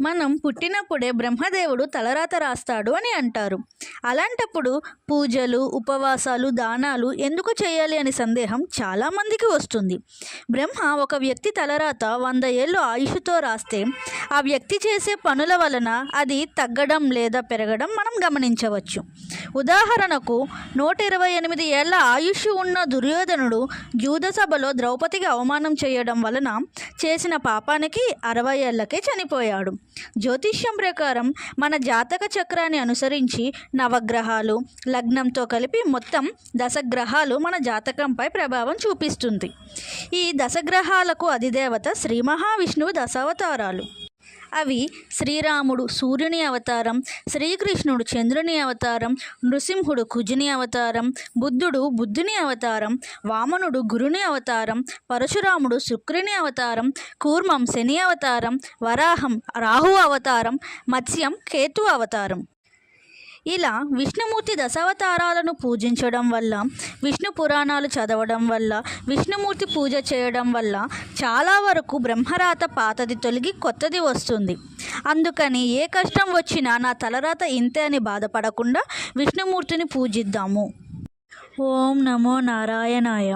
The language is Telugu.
మనం పుట్టినప్పుడే బ్రహ్మదేవుడు తలరాత రాస్తాడు అని అంటారు. అలాంటప్పుడు పూజలు ఉపవాసాలు దానాలు ఎందుకు చేయాలి అనే సందేహం చాలామందికి వస్తుంది. బ్రహ్మ ఒక వ్యక్తి తలరాత వంద ఏళ్ళు ఆయుష్తో రాస్తే ఆ వ్యక్తి చేసే పనుల వలన అది తగ్గడం లేదా పెరగడం మనం గమనించవచ్చు. ఉదాహరణకు నూట ఇరవై ఎనిమిది ఏళ్ళ ఆయుష్ ఉన్న దుర్యోధనుడు జూద సభలో ద్రౌపదికి అవమానం చేయడం వలన చేసిన పాపానికి అరవై ఏళ్ళకే చనిపోయాడు. జ్యోతిష్యం ప్రకారం మన జాతక చక్రాన్ని అనుసరించి నవగ్రహాలు లగ్నంతో కలిపి మొత్తం దశగ్రహాలు మన జాతకంపై ప్రభావం చూపిస్తుంది. ఈ దశగ్రహాలకు అధిదేవత శ్రీ మహావిష్ణువు దశావతారాలు. అవి శ్రీరాముడు సూర్యుని అవతారం శ్రీకృష్ణుడు చంద్రుని అవతారం నృసింహుడు కుజుని అవతారం బుద్ధుడు బుద్ధుని అవతారం వామనుడు గురుని అవతారం పరశురాముడు శుక్రుని అవతారం కూర్మం శని అవతారం వరాహం రాహు అవతారం మత్స్యం కేతు అవతారం. ఇలా విష్ణుమూర్తి దశావతారాలను పూజించడం వల్ల విష్ణు పురాణాలు చదవడం వల్ల విష్ణుమూర్తి పూజ చేయడం వల్ల చాలా వరకు బ్రహ్మరాత పాతది తొలగి కొత్తది వస్తుంది. అందుకని ఏ కష్టం వచ్చినా నా తలరాత ఇంతే అని బాధపడకుండా విష్ణుమూర్తిని పూజిద్దాము. ఓం నమో నారాయణాయ.